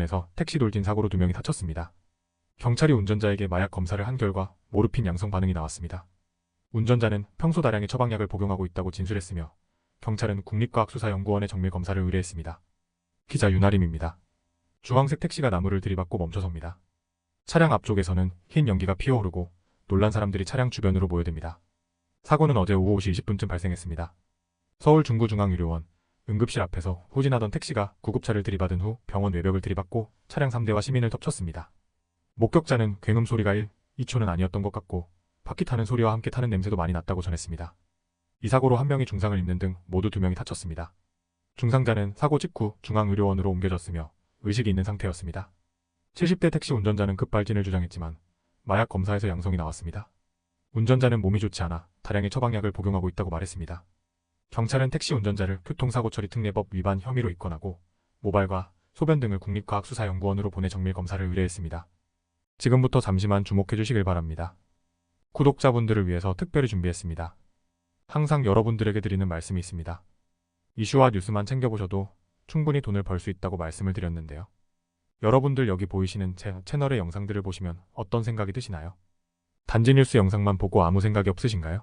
에서 택시 돌진 사고로 두 명이 다쳤습니다. 경찰이 운전자에게 마약 검사를 한 결과 모르핀 양성 반응이 나왔습니다. 운전자는 평소 다량의 처방약을 복용하고 있다고 진술했으며 경찰은 국립과학수사연구원에 정밀 검사를 의뢰했습니다. 기자 윤아림입니다. 주황색 택시가 나무를 들이받고 멈춰섭니다. 차량 앞쪽에서는 흰 연기가 피어오르고 놀란 사람들이 차량 주변으로 모여듭니다. 사고는 어제 오후 5시 20분쯤 발생했습니다. 서울 중구중앙의료원 응급실 앞에서 후진하던 택시가 구급차를 들이받은 후 병원 외벽을 들이받고 차량 3대와 시민을 덮쳤습니다. 목격자는 굉음 소리가 1, 2초는 아니었던 것 같고 바퀴 타는 소리와 함께 타는 냄새도 많이 났다고 전했습니다. 이 사고로 한 명이 중상을 입는 등 모두 두 명이 다쳤습니다. 중상자는 사고 직후 중앙의료원으로 옮겨졌으며 의식이 있는 상태였습니다. 70대 택시 운전자는 급발진을 주장했지만 마약 검사에서 양성이 나왔습니다. 운전자는 몸이 좋지 않아 다량의 처방약을 복용하고 있다고 말했습니다. 경찰은 택시 운전자를 교통사고 처리 특례법 위반 혐의로 입건하고 모발과 소변 등을 국립과학수사연구원으로 보내 정밀 검사를 의뢰했습니다. 지금부터 잠시만 주목해 주시길 바랍니다. 구독자분들을 위해서 특별히 준비했습니다. 항상 여러분들에게 드리는 말씀이 있습니다. 이슈와 뉴스만 챙겨보셔도 충분히 돈을 벌 수 있다고 말씀을 드렸는데요. 여러분들 여기 보이시는 제 채널의 영상들을 보시면 어떤 생각이 드시나요? 단지 뉴스 영상만 보고 아무 생각이 없으신가요?